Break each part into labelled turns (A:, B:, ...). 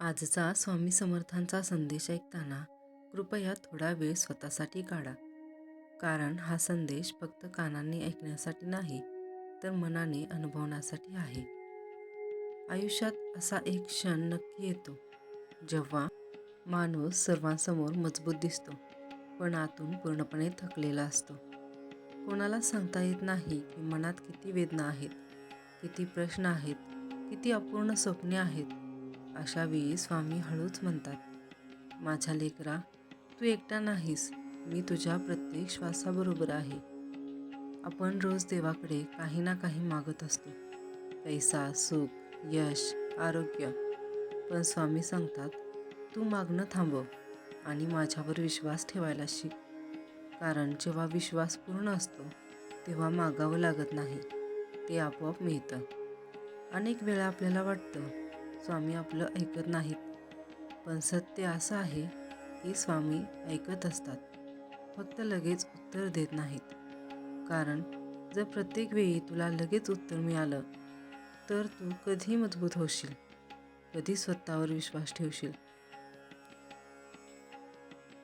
A: आजचा स्वामी समर्थांचा संदेश ऐकताना कृपया थोडा वेळ स्वतःसाठी काढा. कारण हा संदेश फक्त कानांनी ऐकण्यासाठी नाही तर मनाने अनुभवण्यासाठी आहे. आयुष्यात असा एक क्षण नक्की येतो जेव्हा माणूस सर्वांसमोर मजबूत दिसतो पण आतून पूर्णपणे थकलेला असतो. कोणाला सांगता येत नाही की मनात किती वेदना आहेत किती प्रश्न आहेत किती अपूर्ण स्वप्ने आहेत अशावेळी स्वामी हळूच म्हणतात माझ्या लेकरा तू एकटा नाहीस. मी तुझ्या प्रत्येक श्वासाबरोबर आहे. आपण रोज देवाकडे काही ना काही मागत असतो. पैसा सुख यश आरोग्य. पण स्वामी सांगतात तू मागणं थांबव आणि माझ्यावर विश्वास ठेवायला शिक. कारण जेव्हा विश्वास पूर्ण असतो तेव्हा मागावं लागत नाही. ते आपोआप मिळतं. अनेक वेळा आपल्याला वाटतं स्वामी आपलं ऐकत नाहीत. पण सत्य असं आहे की स्वामी ऐकत असतात. फक्त लगेच उत्तर देत नाहीत. कारण जर प्रत्येक वेळी तुला लगेच उत्तर मिळालं तर तू कधी मजबूत होशील. कधी स्वतःवर विश्वास ठेवशील.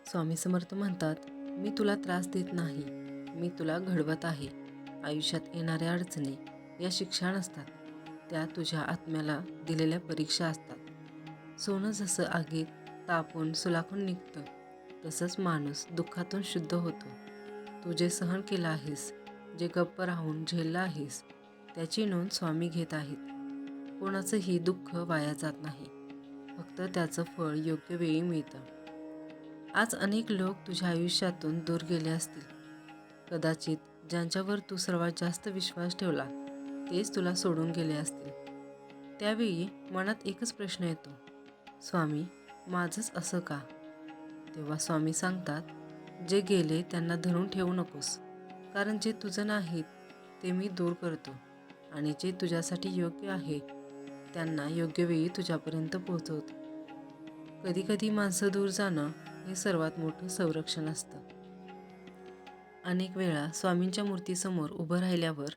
A: स्वामी समर्थ म्हणतात मी तुला त्रास देत नाही. मी तुला घडवत आहे. आयुष्यात येणाऱ्या अडचणी या शिक्षण असतात त्या तुझ्या आत्म्याला दिलेल्या परीक्षा असतात. सोनं जसं आगीत तापून सुलाखून निघतं तसंच माणूस दुःखातून शुद्ध होतो. तू जे सहन केलं आहेस जे गप्प राहून झेललं आहेस त्याची नोंद स्वामी घेत आहेत. कोणाचंही दुःख वाया जात नाही. फक्त त्याचं फळ योग्य वेळी मिळतं. आज अनेक लोक तुझ्या आयुष्यातून दूर गेले असतील. कदाचित ज्यांच्यावर तू सर्वात जास्त विश्वास ठेवला तेच तुला सोडून गेले असतील. त्यावेळी मनात एकच प्रश्न येतो. स्वामी माझंच असं का? तेव्हा स्वामी सांगतात जे गेले त्यांना धरून ठेवू नकोस. कारण जे तुझं नाहीत ते मी दूर करतो. आणि जे तुझ्यासाठी योग्य आहे त्यांना योग्य वेळी तुझ्यापर्यंत पोहोचवतो. कधीकधी माणसं दूर जाणं हे सर्वात मोठं संरक्षण असतं. अनेक वेळा स्वामींच्या मूर्तीसमोर उभं राहिल्यावर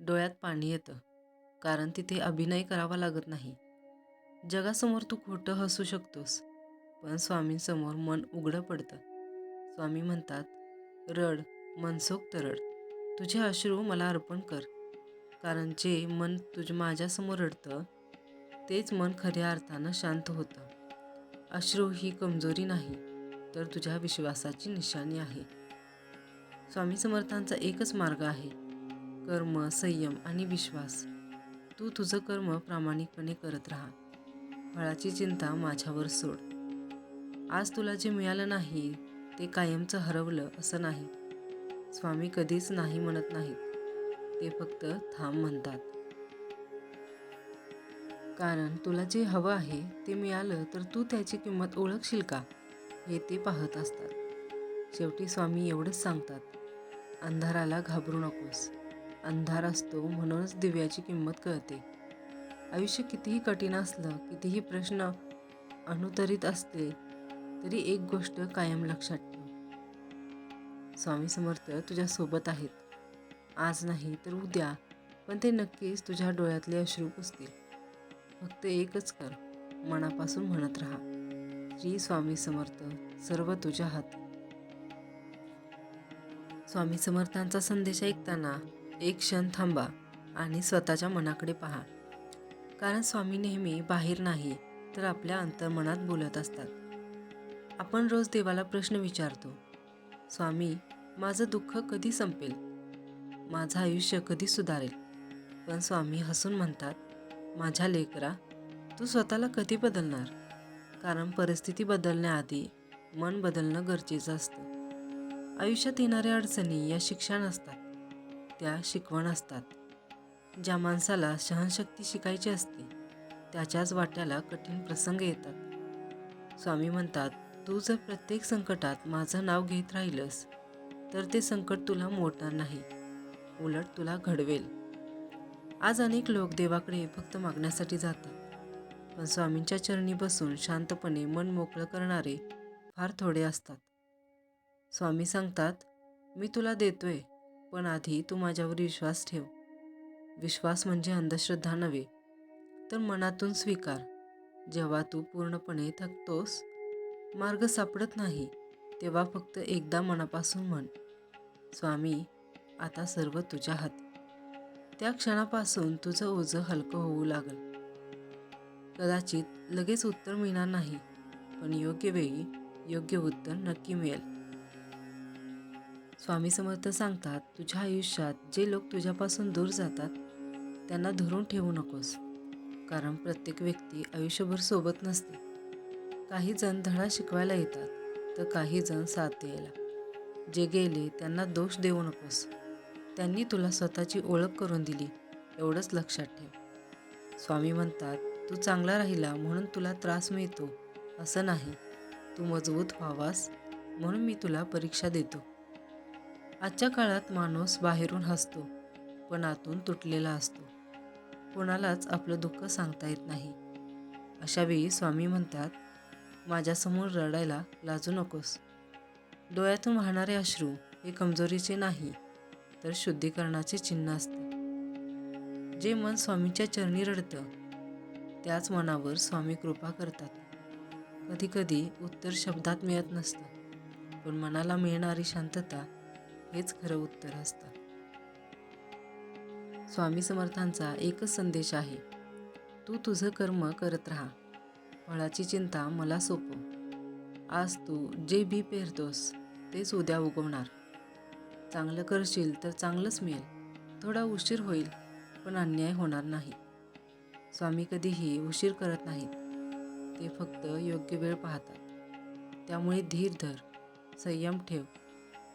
A: डोळ्यात पाणी येतं कारण तिथे अभिनय करावा लागत नाही. जगासमोर तू खोटं हसू शकतोस पण स्वामींसमोर मन उघडं पडतं. स्वामी म्हणतात रड मनसोक्त रड. तुझे अश्रू मला अर्पण कर कारण जे मन तुझ माझ्यासमोर रडतं तेच मन खऱ्या अर्थानं शांत होतं. अश्रू ही कमजोरी नाही तर तुझ्या विश्वासाची निशाणी आहे. स्वामी समर्थांचा एकच मार्ग आहे कर्म संयम आणि विश्वास. तू तुझं कर्म प्रामाणिकपणे करत राहा. फळाची चिंता माझ्यावर सोड. आज तुला जे मिळालं नाही ते कायमचं हरवलं असं नाही. स्वामी कधीच नाही म्हणत नाहीत. ते फक्त थांब म्हणतात. कारण तुला जे हवं आहे ते मिळालं तर तू त्याची किंमत ओळखशील का? हे ते पाहत असतात. शेवटी स्वामी एवढंच सांगतात. अंधाराला घाबरू नकोस. अंधार असतो म्हणूनच दिव्याची किंमत कळते. आयुष्य कितीही कठीण असलं कितीही प्रश्न अनुतरित असते तरी एक गोष्ट कायम लक्षात ठेव. स्वामी समर्थ तुझ्या सोबत आहेत. आज नाही तर उद्या पण ते नक्कीच तुझ्या डोळ्यातले अश्रू पुसतील. फक्त एकच कर मनापासून म्हणत राहा. श्री स्वामी समर्थ सर्व तुझ्या हाती. स्वामी समर्थांचा संदेश ऐकताना एक क्षण थांबा आणि स्वतःच्या मनाकडे पहा. कारण स्वामी नेहमी बाहेर नाही तर आपल्या अंतर्मनात बोलत असतात. आपण रोज देवाला प्रश्न विचारतो स्वामी माझं दुःख कधी संपेल? माझं आयुष्य कधी सुधारेल? पण स्वामी हसून म्हणतात माझ्या लेकरा तू स्वतःला कधी बदलणार? कारण परिस्थिती बदलण्याआधी मन बदलणं गरजेचं असतं. आयुष्यात येणाऱ्या अडचणी या शिक्षा नसतात. त्या शिकवण असतात. ज्या माणसाला सहनशक्ती शिकायची असते त्याच्याच वाट्याला कठीण प्रसंग येतात. स्वामी म्हणतात तू जर प्रत्येक संकटात माझं नाव घेत राहिलंस तर ते संकट तुला मोडणार नाही. उलट तुला घडवेल. आज अनेक लोक देवाकडे फक्त मागण्यासाठी जातात. पण स्वामींच्या चरणी बसून शांतपणे मन मोकळं करणारे फार थोडे असतात. स्वामी सांगतात मी तुला देतोय पण आधी तू माझ्यावर विश्वास ठेव. विश्वास म्हणजे अंधश्रद्धा नव्हे तर मनातून स्वीकार. जेव्हा तू पूर्णपणे थकतोस मार्ग सापडत नाही तेव्हा फक्त एकदा मनापासून म्हण स्वामी आता सर्व तुझ्या हात. त्या क्षणापासून तुझं ओझं हलकं होऊ लागल. कदाचित लगेच उत्तर मिळणार नाही पण योग्य वेळी योग्य उत्तर नक्की मिळेल. स्वामी समर्थ सांगतात तुझ्या आयुष्यात जे लोक तुझ्यापासून दूर जातात त्यांना धरून ठेवू नकोस. कारण प्रत्येक व्यक्ती आयुष्यभर सोबत नसते. काही जण धडा शिकवायला येतात तर काही जण साथ द्यायला. जे गेले त्यांना दोष देऊ नकोस. त्यांनी तुला स्वतःची ओळख करून दिली एवढंच लक्षात ठेव. स्वामी म्हणतात तू चांगला राहिला म्हणून तुला त्रास मिळतो. असं नाही. तू मजबूत व्हावास म्हणून मी तुला परीक्षा देतो. आजच्या काळात माणूस बाहेरून हसतो पण आतून तुटलेला असतो. कोणालाच आपलं दुःख सांगता येत नाही. अशावेळी स्वामी म्हणतात माझ्यासमोर रडायला लाजू नकोस. डोळ्यातून वाहणारे अश्रू हे कमजोरीचे नाही तर शुद्धीकरणाचे चिन्ह असते. जे मन स्वामीच्या चरणी रडतं त्याच मनावर स्वामी कृपा करतात. कधीकधी उत्तर शब्दात मिळत नसतं पण मनाला मिळणारी शांतता हेच खरं उत्तर असतं. स्वामी समर्थांचा एकच संदेश आहे तू तुझं कर्म करत राहा. फळाची चिंता मला सोपं. आज तू जे बी पेरतोस तेच उद्या उगवणार. चांगलं करशील तर चांगलंच मिळेल. थोडा उशीर होईल पण अन्याय होणार नाही. स्वामी कधीही उशीर करत नाहीत. ते फक्त योग्य वेळ पाहतात. त्यामुळे धीर धर संयम ठेव.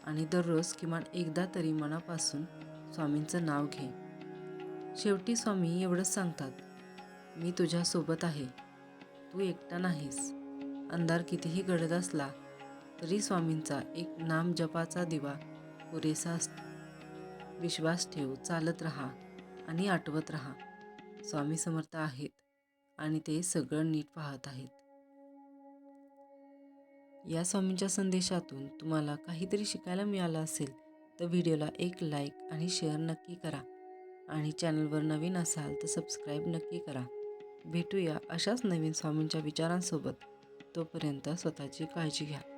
A: आणि दररोज किमान एकदा तरी मनापासून स्वामींचं नाव घे. शेवटी स्वामी एवढंच सांगतात मी तुझ्यासोबत आहे. तू एकटा नाहीस. अंधार कितीही गडद असला तरी स्वामींचा एक नाम जपाचा दिवा पुरेसा असतो विश्वास ठेव चालत राहा आणि आठवत राहा. स्वामी समर्थ आहेत आणि ते सगळं नीट पाहत आहेत. या स्वामींच्या संदेशातून तुम्हाला काहीतरी शिकायला मिळालं असेल तर व्हिडिओला एक लाईक आणि शेअर नक्की करा. आणि चॅनलवर नवीन असाल तर सबस्क्राईब नक्की करा. भेटूया अशाच नवीन स्वामींच्या विचारांसोबत. तोपर्यंत स्वतःची काळजी घ्या.